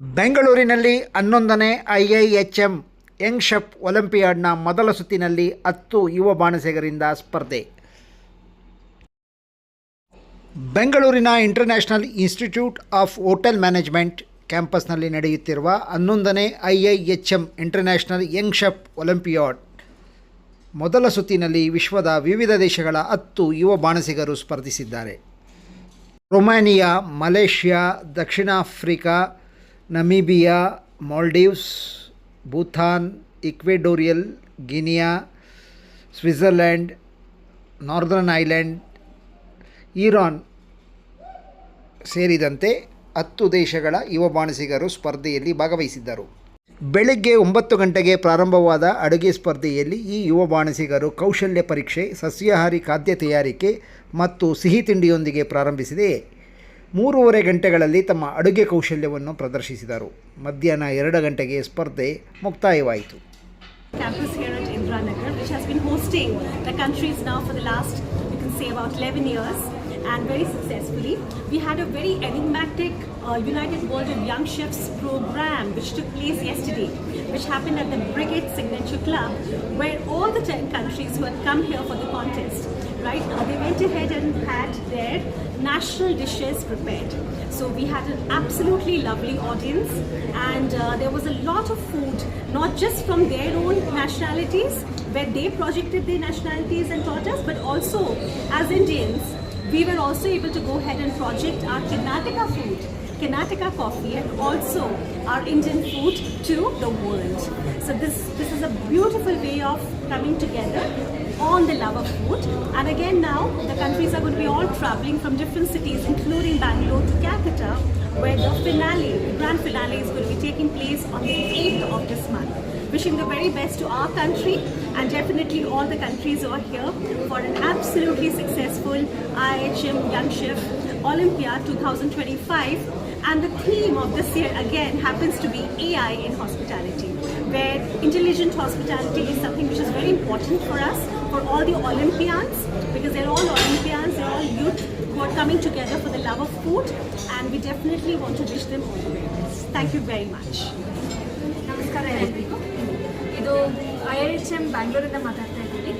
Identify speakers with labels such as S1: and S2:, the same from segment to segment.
S1: ಬೆಂಗಳೂರಿನಲ್ಲಿ ಹನ್ನೊಂದನೇ ಐಐಎಚ್ಎಂ Young chef ಒಲಿಂಪಿಯಾಡ್ನ ಮೊದಲ ಸುತ್ತಿನಲ್ಲಿ ಹತ್ತು ಯುವ ಬಾಣಸಿಗರಿಂದ ಸ್ಪರ್ಧೆ. ಬೆಂಗಳೂರಿನ international institute of hotel management ಕ್ಯಾಂಪಸ್ನಲ್ಲಿ ನಡೆಯುತ್ತಿರುವ ಹನ್ನೊಂದನೇ IIHM international young chef olympiad ಮೊದಲ ಸುತ್ತಿನಲ್ಲಿ ವಿಶ್ವದ ವಿವಿಧ ದೇಶಗಳ ಹತ್ತು ಯುವ ಬಾಣಸಿಗರು ಸ್ಪರ್ಧಿಸಿದ್ದಾರೆ. ರೊಮಾನಿಯಾ, ಮಲೇಷ್ಯಾ, ದಕ್ಷಿಣ Africa Namibia, Maldives, Bhutan, Equatorial, Guinea, Switzerland, Northern Ireland Iran ಸೇರಿದಂತೆ ಹತ್ತು ದೇಶಗಳ ಯುವ ಬಾಣಸಿಗರು ಸ್ಪರ್ಧೆಯಲ್ಲಿ ಭಾಗವಹಿಸಿದ್ದರು. ಬೆಳಗ್ಗೆ ಒಂಬತ್ತು ಗಂಟೆಗೆ ಪ್ರಾರಂಭವಾದ ಅಡುಗೆ ಸ್ಪರ್ಧೆಯಲ್ಲಿ ಈ ಯುವ ಬಾಣಸಿಗರು ಕೌಶಲ್ಯ ಪರೀಕ್ಷೆ, ಸಸ್ಯಾಹಾರಿ ಖಾದ್ಯ ತಯಾರಿಕೆ ಮತ್ತು ಸಿಹಿ ತಿಂಡಿಯೊಂದಿಗೆ ಪ್ರಾರಂಭಿಸಿದೆ. ಮೂರುವರೆ ಗಂಟೆಗಳಲ್ಲಿ ತಮ್ಮ ಅಡುಗೆ ಕೌಶಲ್ಯವನ್ನು ಪ್ರದರ್ಶಿಸಿದರು ಮಧ್ಯಾಹ್ನ ಎರಡು ಗಂಟೆಗೆ ಸ್ಪರ್ಧೆ ಮುಕ್ತಾಯವಾಯಿತು
S2: campus here at Indranagar, which has been hosting the countries now for the last, you can say, about 11 years and very successfully. We had a very enigmatic uh, United World of Young Chefs program which took place yesterday, which happened at the Brigade Signature Club, where all the 10 countries who had come here for the contest, right, uh, they went ahead and had their national dishes prepared. So we had an absolutely lovely audience, and uh, there was a lot of food, not just from their own nationalities, where they projected their nationalities and taught us, but also as Indians, we were also able to go ahead and project our Karnataka food, Karnataka coffee, and also our Indian food to the world. So this this is a beautiful way of coming together on the love of food. And again, now the countries are going to be all traveling from different cities, including Bangalore to Calcutta, where the finale, the grand finale, is going to be taking place on the 8th of this month. Wishing the very best to our country and definitely all the countries over here for an absolutely successful IHM Young Chef Olympia 2025. And the theme of this year again happens to be AI in hospitality, where intelligent hospitality is something which is very important for us, for all the Olympians, because they're all Olympians, they're all youth who are coming together for the love of food, and we definitely want to wish them all the very best. Thank you very much.
S3: ನಮಸ್ಕಾರ ಎಲ್ಲರಿಗೂ ಇದು I H M ಬ್ಯಾಂಗ್ಳೂರಿಂದ ಮಾತಾಡ್ತಾ ಇದ್ದೀವಿ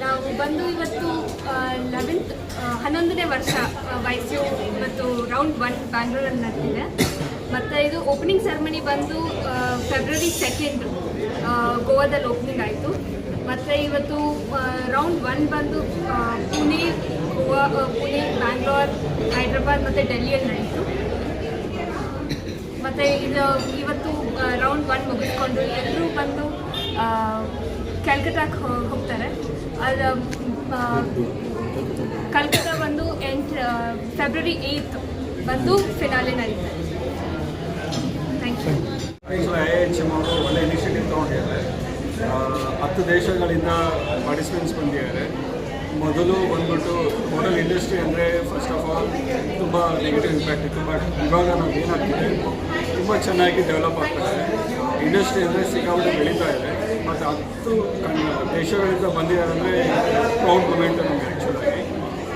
S3: ನಾವು ಬಂದು ಇವತ್ತು eleventh ಹನ್ನೊಂದನೇ ವರ್ಷ ಆ, ವಯಸ್ಸು ಇವತ್ತು ರೌಂಡ್ ಒನ್ ಬ್ಯಾಂಗ್ಳೂರಲ್ಲಿ ನಡೆದಿದೆ ಮತ್ತು ಇದು ಓಪನಿಂಗ್ ಸೆರೆಮನಿ ಬಂದು ಫೆಬ್ರವರಿ ಸೆಕೆಂಡ್ ಗೋವಾದಲ್ಲಿ ಓಪನಿಂಗ್ ಆಯಿತು. ಮತ್ತು ಇವತ್ತು ರೌಂಡ್ ಒನ್ ಬಂದು ಪುಣೆ, ಗೋವಾ ಪುಣೆ, ಬ್ಯಾಂಗ್ಳೂರ್, ಹೈದ್ರಾಬಾದ್ ಮತ್ತು ಡೆಲ್ಲಿಯಲ್ಲಿ ನಡೀತು ಮತ್ತು ಇದು ಇವತ್ತು ರೌಂಡ್ ಒನ್ ಮುಗಿಸ್ಕೊಂಡು ಎಲ್ಲರೂ ಬಂದು ಕಲ್ಕತ್ತಾಕ್ಕೆ ಹೋಗ್ತಾರೆ. ಅದು ಕಲ್ಕತ್ತಾ ಬಂದು ಎಂಟು ಫೆಬ್ರವರಿ ಏಯ್ತ್ ಬಂದು ಫಿನಾಲೆ ಥ್ಯಾಂಕ್
S4: ಎಚ್ ಎಂ ಅವರು ಒಳ್ಳೆ ಇನಿಷಿಯೇಟಿವ್ ಹತ್ತು ದೇಶಗಳಿಂದ ಪಾರ್ಟಿಸಿಪೆಂಟ್ಸ್ ಬಂದಿದ್ದಾರೆ. ಮೊದಲು ಬಂದ್ಬಿಟ್ಟು ಹೋಟೆಲ್ ಇಂಡಸ್ಟ್ರಿ ಅಂದರೆ ಫಸ್ಟ್ ಆಫ್ ಆಲ್ ತುಂಬ ನೆಗೆಟಿವ್ ಇಂಪ್ಯಾಕ್ಟ್ ಇತ್ತು ಬಟ್ ಇವಾಗ ನಾವು ಏನಾಗ್ತಿದೆ, ತುಂಬ ಚೆನ್ನಾಗಿ ಡೆವಲಪ್ ಆಗ್ತಾಯಿದೆ ಇಂಡಸ್ಟ್ರಿ ಅಂದರೆ ಸಿಕ್ಕಾಪಟ್ಟೆ ಬೆಳೀತಾ ಇದೆ ಮತ್ತು ಹತ್ತು ದೇಶಗಳಿಂದ ಬಂದಿದ್ದಾರೆ ಅಂದರೆ ಪ್ರೌಡ್ ಮೂಮೆಂಟ್ ನಮಗೆ.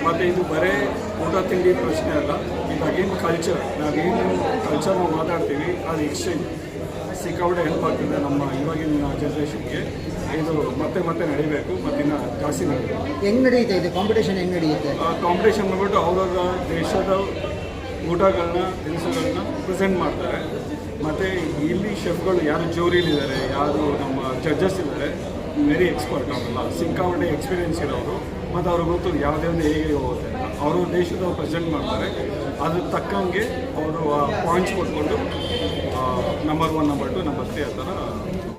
S4: ಮತ್ತು ಇದು ಬರೀ ಊಟ ತಿಂಡಿ ಪ್ರಶ್ನೆ ಅಲ್ಲ. ಇದು ಅಗೇನ್ ಕಲ್ಚರ್ ನಾವೇನು ಕಲ್ಚರ್ ನಾವು ಮಾತಾಡ್ತೀವಿ ಅದು ಎಕ್ಸ್ಚೇಂಜ್ ಸಿಕ್ಕಾಪಟ್ಟೆ ಹೆಲ್ಪ್ ಆಗ್ತಿದೆ ನಮ್ಮ ಇವಾಗಿನ ಜನ್ರೇಷನ್ಗೆ ಇದು ಮತ್ತೆ ಮತ್ತೆ ನಡಿಬೇಕು ಮತ್ತು ಇನ್ನು ಜಾಸ್ತಿ ನಡೀಬೇಕು.
S1: ಹೆಂಗೆ ನಡೆಯುತ್ತೆ ಇದು? ಕಾಂಪಿಟೇಷನ್ ಹೆಂಗ್ ನಡೆಯುತ್ತೆ?
S4: ಕಾಂಪಿಟೇಷನ್ ಬಂದ್ಬಿಟ್ಟು ಅವರವರ ದೇಶದ ಊಟಗಳನ್ನ ದಿನಸಗಳನ್ನ ಪ್ರೆಸೆಂಟ್ ಮಾಡ್ತಾರೆ. ಮತ್ತು ಇಲ್ಲಿ ಶೆಫ್ಗಳು ಯಾರು ಜೋರಿಲಿದ್ದಾರೆ ಯಾರು ನಮ್ಮ ಜಡ್ಜಸ್ ಇದ್ದಾರೆ ವೆರಿ ಎಕ್ಸ್ಪರ್ಟ್ ಅವರೆಲ್ಲ ಸಿಕ್ಕಾಪಟ್ಟೆ ಎಕ್ಸ್ಪೀರಿಯನ್ಸ್ ಇರೋರು. ಮತ್ತು ಅವ್ರಿಗೆ ಗೊತ್ತು ಯಾವುದೇ ಒಂದು ಹೇಗೆ ಹೋಗುತ್ತೆ ಅವರು ದೇಶದ ಪ್ರೆಸೆಂಟ್ ಮಾಡ್ತಾರೆ. ಅದ್ರ ತಕ್ಕಂಗೆ ಅವರು ಪಾಯಿಂಟ್ಸ್ ಕೊಟ್ಕೊಂಡು number one number two number three ಆ ಥರ